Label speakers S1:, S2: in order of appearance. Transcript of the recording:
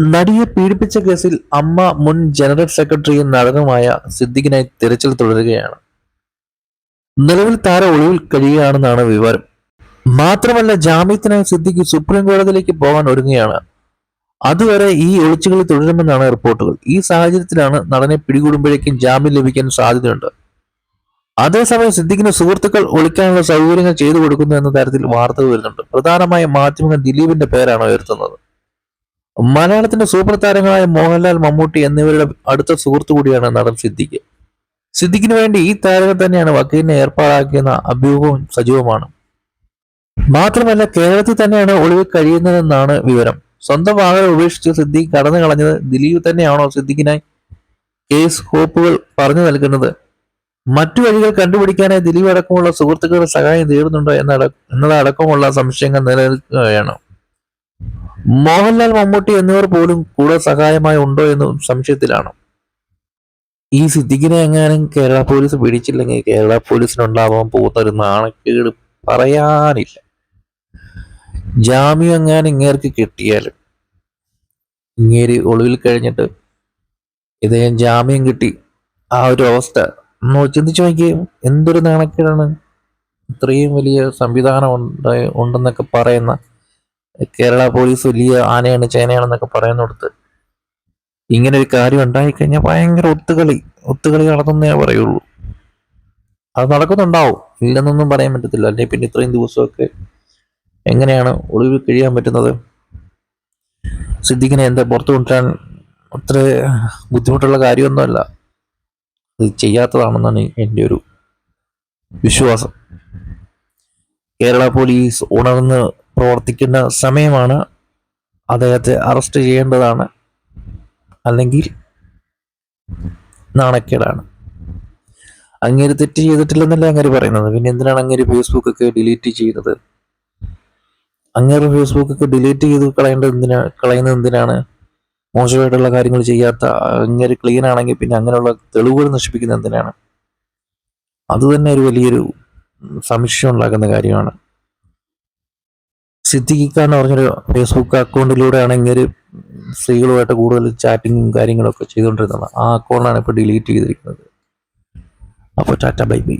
S1: നടിയെ പീഡിപ്പിച്ച കേസിൽ അമ്മ മുൻ ജനറൽ സെക്രട്ടറിയും നടനുമായ സിദ്ദിഖിനായി തിരച്ചിൽ തുടരുകയാണ്. നിലവിൽ താര ഒളിവിൽ കഴിയുകയാണെന്നാണ് വിവരം. മാത്രമല്ല ജാമ്യത്തിനായി സിദ്ദിഖ് സുപ്രീം കോടതിയിലേക്ക് പോകാൻ ഒരുങ്ങുകയാണ്. അതുവരെ ഈ ഒളിച്ചുകളി തുടരുമെന്നാണ് റിപ്പോർട്ടുകൾ. ഈ സാഹചര്യത്തിലാണ് നടനെ പിടികൂടുമ്പോഴേക്കും ജാമ്യം ലഭിക്കാൻ സാധ്യതയുണ്ട്. അതേസമയം സിദ്ദിഖിന് സുഹൃത്തുക്കൾ ഒളിക്കാനുള്ള സൗകര്യങ്ങൾ ചെയ്തു കൊടുക്കുന്നു എന്ന തരത്തിൽ വാർത്തകൾ വരുന്നുണ്ട്. പ്രധാനമായും മാധ്യമങ്ങൾ ദിലീപിന്റെ പേരാണ് ഉയർത്തുന്നത്. മലയാളത്തിന്റെ സൂപ്പർ താരങ്ങളായ മോഹൻലാൽ മമ്മൂട്ടി എന്നിവരുടെ അടുത്ത സുഹൃത്തു കൂടിയാണ് നടൻ സിദ്ദിഖ്. സിദ്ദിഖിന് വേണ്ടി ഈ താരങ്ങൾ തന്നെയാണ് വക്കീലിനെ ഏർപ്പാടാക്കിയെന്ന അഭ്യൂഹവും സജീവമാണ്. മാത്രമല്ല കേരളത്തിൽ തന്നെയാണ് ഒളിവിൽ കഴിയുന്നതെന്നാണ് വിവരം. സ്വന്തം വാഹനം ഉപേക്ഷിച്ച് സിദ്ദിഖ് കടന്നു കളഞ്ഞത് ദിലീപ് തന്നെയാണോ സിദ്ദിഖിനായി കേസ് ഹോപ്പുകൾ പറഞ്ഞു നൽകുന്നത്? മറ്റു വഴികൾ കണ്ടുപിടിക്കാനായി ദിലീപ് അടക്കമുള്ള സുഹൃത്തുക്കളുടെ സഹായം തേടുന്നുണ്ടോ എന്നതടക്കമുള്ള സംശയങ്ങൾ നിലനിൽക്കുകയാണ്. മോഹൻലാൽ മമ്മൂട്ടി എന്നിവർ പോലും കൂടെ സഹായമായി ഉണ്ടോ എന്ന് സംശയത്തിലാണ്. ഈ സിദ്ദിഖിനെ എങ്ങാനും കേരള പോലീസ് പിടിച്ചില്ലെങ്കിൽ കേരള പോലീസിനുണ്ടാവാൻ പോകുന്ന ഒരു നാണക്കേട് പറയാനില്ല. ജാമ്യം എങ്ങാനും ഇങ്ങേർക്ക് കിട്ടിയാലും ഇങ്ങേര് ഒളിവിൽ കഴിഞ്ഞിട്ട് ഇദ്ദേഹം ജാമ്യം കിട്ടി. ആ ഒരു അവസ്ഥ നമ്മൾ ചിന്തിച്ചു നോക്കിയും എന്തൊരു നാണക്കേടാണ്. ഇത്രയും വലിയ സംവിധാനം ഉണ്ട് ഉണ്ടെന്നൊക്കെ പറയുന്ന കേരള പോലീസ് വലിയ ആനയാണ് ചേനയാണെന്നൊക്കെ പറയുന്നിടത്ത് ഇങ്ങനെ ഒരു കാര്യം ഉണ്ടായിക്കഴിഞ്ഞാൽ ഭയങ്കര ഒത്തുകളി ഒത്തുകളി നടന്നേ പറയുള്ളൂ. അത് നടക്കുന്നുണ്ടാവും. ഇല്ലെന്നൊന്നും പറയാൻ പറ്റത്തില്ല. അല്ലെങ്കിൽ പിന്നെ ഇത്രയും ദിവസമൊക്കെ എങ്ങനെയാണ് ഒളിവിൽ കഴിയാൻ പറ്റുന്നത്? സിദ്ദിഖിനെ എന്താ പുറത്തു കൊണ്ടുവരാൻ അത്ര ബുദ്ധിമുട്ടുള്ള കാര്യമൊന്നുമല്ല. അത് ചെയ്യാത്തതാണെന്നാണ് എന്റെ ഒരു വിശ്വാസം. കേരള പോലീസ് ഉണർന്ന് പ്രവർത്തിക്കുന്ന സമയമാണ് അദ്ദേഹത്തെ അറസ്റ്റ് ചെയ്യേണ്ടതാണ് അല്ലെങ്കിൽ നാണക്കേടാണ്. അങ്ങേര് തെറ്റ് ചെയ്തിട്ടില്ലെന്നല്ല അങ്ങേര് പറയുന്നത്? പിന്നെ എന്തിനാണ് അങ്ങേര് ഫേസ്ബുക്ക് ഒക്കെ ഡിലീറ്റ് ചെയ്തത്? അങ്ങേര് ഫേസ്ബുക്ക് ഒക്കെ ഡിലീറ്റ് ചെയ്ത് കളയേണ്ടത് എന്തിനാ? കളയുന്നത് എന്തിനാണ്? മോശമായിട്ടുള്ള കാര്യങ്ങൾ ചെയ്യാത്ത അങ്ങേര് ക്ലീൻ ആണെങ്കിൽ പിന്നെ അങ്ങനെയുള്ള തെളിവുകൾ നശിപ്പിക്കുന്നത് എന്തിനാണ്? അത് തന്നെ ഒരു വലിയൊരു സംശയം ഉണ്ടാക്കുന്ന കാര്യമാണ്. സിദ്ദിഖ് എന്ന് പറഞ്ഞൊരു ഫേസ്ബുക്ക് അക്കൗണ്ടിലൂടെയാണ് ഇങ്ങനെ സ്ത്രീകളുമായിട്ട് കൂടുതൽ ചാറ്റിങ്ങും കാര്യങ്ങളൊക്കെ ചെയ്തുകൊണ്ടിരുന്നത് ആ അക്കൗണ്ടാണ് ഇപ്പോൾ ഡിലീറ്റ് ചെയ്തിരിക്കുന്നത്. അപ്പോൾ ടാറ്റ ബൈ ബൈ